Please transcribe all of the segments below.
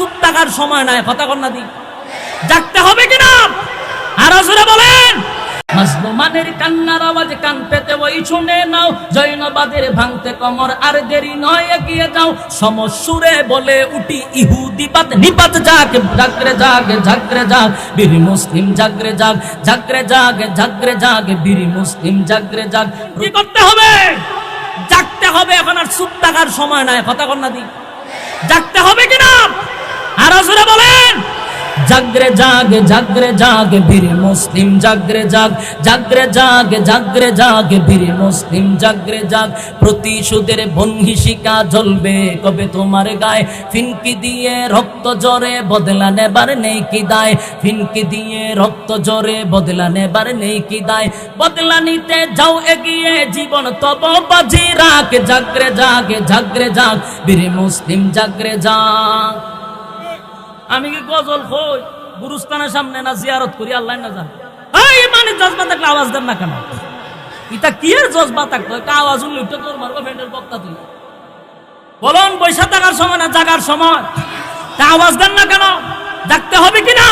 Soup টাকার সময় নাই, কথা না দি। জাগতে হবে কিনা? আর জোরে বলেন। মাজলুমানের কান্নার আওয়াজ কান পেতে ওই শুনে নাও, জৈনবাদের ভাঙতে কমর আর দেরি নয়, এগিয়ে যাও। সমসুরে বলে উঠি ইহুদিবাদ নিপাত জাগ জাগরে জাগে জাগরে জাগ বীর মুসলিম জাগরে জাগ জাগরে জাগে জাগরে জাগে বীর মুসলিম জাগরে জাগ কি করতে হবে? জাগতে হবে, এখন আর সুপ টাকার সময় নাই, কথা না দি। জাগতে হবে কিনা? আরও জোরে বলেন। জাগরে জাগে জাগরে জাগে, বীর মুসলিম, জাগরে জাগ, জাগরে জাগে জাগরে জাগে, বীর মুসলিম, জাগরে জাগ। প্রতিশোধের বনহিসিকা জ্বলবে কবে তোমার গায়ে। ফিনকি দিয়ে রক্ত জরে বদলা নেবার নেই কি দায়। ফিনকি দিয়ে রক্ত জরে বদলা নেবার নেই কি দায়। বদলা নিতে যাও, এগিয়ে জীবন তব বাজি রাখ। জাগরে জাগে, জাগরে জাগ, বীর মুসলিম, জাগরে জাগ। আমি কি গজল হই গুরুস্থানের সামনে না জিয়ারত করি? আল্লাহ না জান। এই মানে জজবা থাকলে আওয়াজ দেন না কেন? এটা কি এর জজবা থাকতো একটা আওয়াজ উঠলে উঠতে তোর মারবো ফ্রেন্ডের বক্তা তুই। বলুন পয়সা থাকার সময় না জাগার সময়? তা আওয়াজ দেন না কেন? ডাকতে হবে কিনা?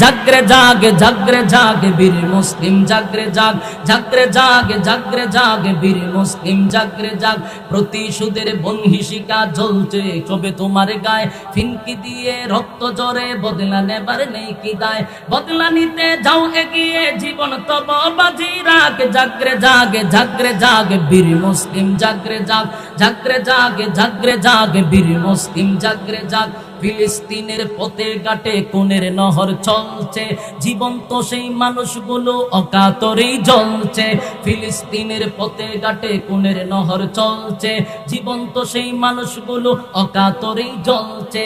জাগরে জাগে জাগরে জাগে, বীর মুসলিম, জাগরে জাগ, জাগরে জাগে জাগরে জাগে, বীর মুসলিম, জাগরে জাগ। প্রতিশোধের বনহিসিকা জ্বলছে কবে তোমার গায়ে ফিনকি দিয়ে রক্ত জরে বদলা নেবার নেই কি দায়। বদলা নিতে যাও, এগিয়ে জীবন তব বাজি রাখ। জাগরে জাগে জাগরে জাগে, বীর মুসলিম, জাগরে জাগ। জাগরে জাগে জাগরে জাগে, বীর মুসলিম জাগরে জাগ। ফিলিস্তিনের পথে ঘাটে কোনের নহর চলছে। জীবন্ত সেই মানুষগুলো অকাতরেই জ্বলছে। ফিলিস্তিনের পথে ঘাটে কোনের নহর চলছে। জীবন্ত সেই মানুষগুলো অকাতরেই জ্বলছে।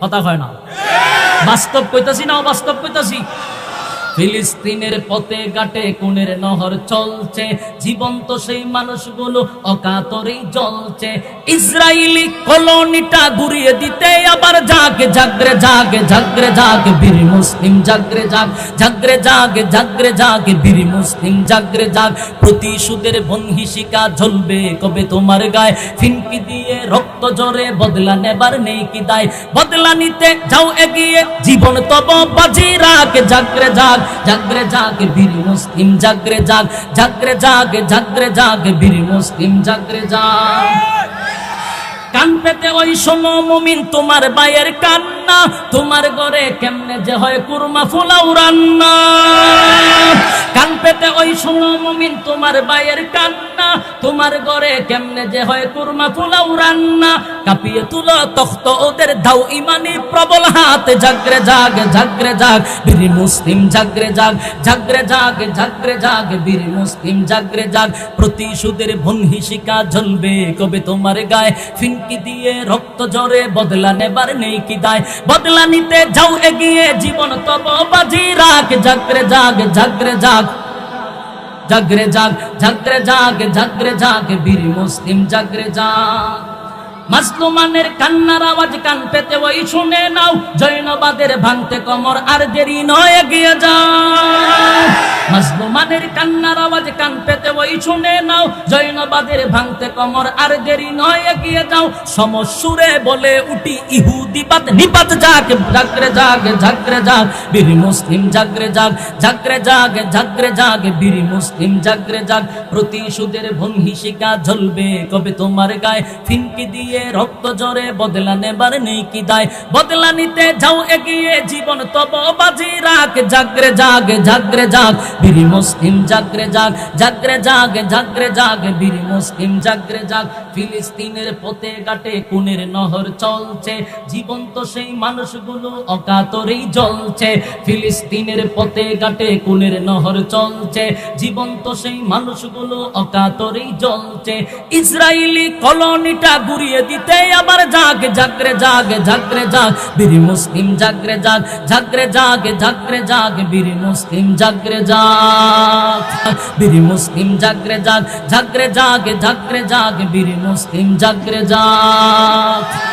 কথা হয় না? বাস্তব কইতাছি না অবাস্তব কইতাছি? ফিলিস্তিনের পথে ঘাটে কোনের নহর চলছে। জীবন্ত সেই মানুষগুলো অকাতরেই জ্বলছে। ইসরায়েলি কলোনিটা ঘুরিয়ে দিতে আবার জাগে, জাগরে জাগে জাগরে, জাগে, বীর মুসলিম, জাগরে, জাগ, জাগরে, জাগে জাগরে, জাগে, বীর মুসলিম, জাগরে, জাগ। প্রতিশোধের বনহিসিকা জ্বলবে কবে তোমার গায়ে? ফিনকি দিয়ে রক্ত জরে বদলা নেবার নেই কি দায়? বদলা নিতে যাও এগিয়ে, জীবন তব বাজি রাখ, জাগরে, জাগ। জাগরে জাগ বীর মুসলিম, জাগরে জাগ জাগরে জাগ জাগরে জাগ বীর মুসলিম, জাগরে জাগ। কান পেতে ওই সময় মুমিন তোমার বায়ের কান্না, তোমার ঘরে কেমনে যে হয় কুরমা ফোলাও রান্না। কান পেতে ওই সময় মুমিন তোমার বায়ের কান্না তোমার ঘরে কেমনে যে হয় কুরমা ফুলাও রান্না, কাঁপিয়ে তুলো তখ্ত ওদের দাও ইমানি প্রবল হাত। জাগরে জাগ জাগরে জাগ, বীর মুসলিম, জাগরে জাগ জাগরে জাগ জাগরে জাগ, বীর মুসলিম, জাগরে জাগ। প্রতিশোধের বনহিসিকা জ্বলবে কবে তোমার গায়ে। ফিনকি দিয়ে রক্ত জরে বদলা নেবার নেই কি দায়। বদলা নিতে যাও এগিয়ে, জীবন তব বাজি রাখ। জাগরে জাগ জাগরে জাগ জাগরে জাগ জাগরে জাগ জাগরে জাগ, বীর মুসলিম জাগরে জাগ। মাসলুমানের কান্নার আওয়াজ কান পেতে ওই শুনে নাও, জৈনবাদের ভাঙতে কমর আর দেরি নয়, এগিয়ে যাও। মাসলুমানের কান্নার আওয়াজ কান পেতে ওই শুনে নাও, জৈনবাদের ভাঙতে কমর আর দেরি নয়, এগিয়ে যাও। সমসুরে বলে উঠি ইহুদিবাদ নিপাত জাগ জাগরে জাগ জাগরে জাগ বীর মুসলিম জাগরে জাগ জাগরে জাগ জাগরে জাগ বীর মুসলিম জাগরে জাগ প্রতিশোধের বনহিসিকা জ্বলবে কবে তোমার গায়ে ফিনকি দিয়ে রক্ত জরে বদলা নেবার নেই কি দায়। বদলা নিতে যাও, এগিয়ে জীবন তব বাজি রাখ, জাগরে জাগ জাগরে জাগ বীর মুসলিম জাগরে জাগ জাগরে জাগ জাগরে জাগ বীর মুসলিম জাগরে জাগ। ফিলিস্তিনের পথে ঘাটে কুনের নহর চলছে। জীবন্ত সেই মানুষগুলো অকাতরেই জ্বলছে। ফিলিস্তিনের পথে ঘাটে কুনের নহর চলছে। জীবন্ত সেই মানুষগুলো অকাতরেই জ্বলছে। ইসরায়েলি কলোনিটা ঘুরিয়ে দিতে আবার জাগ, জাগরে জাগ জাগরে জাগ। বীর মুসলিম জাগরে জাগ জাগরে জাগ জাগরে জাগ। বীর মুসলিম জাগরে জাগ, বীর মুসলিম জাগরে জাগ জাগরে জাগ জাগরে জাগ। বীর মুসলিম জাগরে জাগ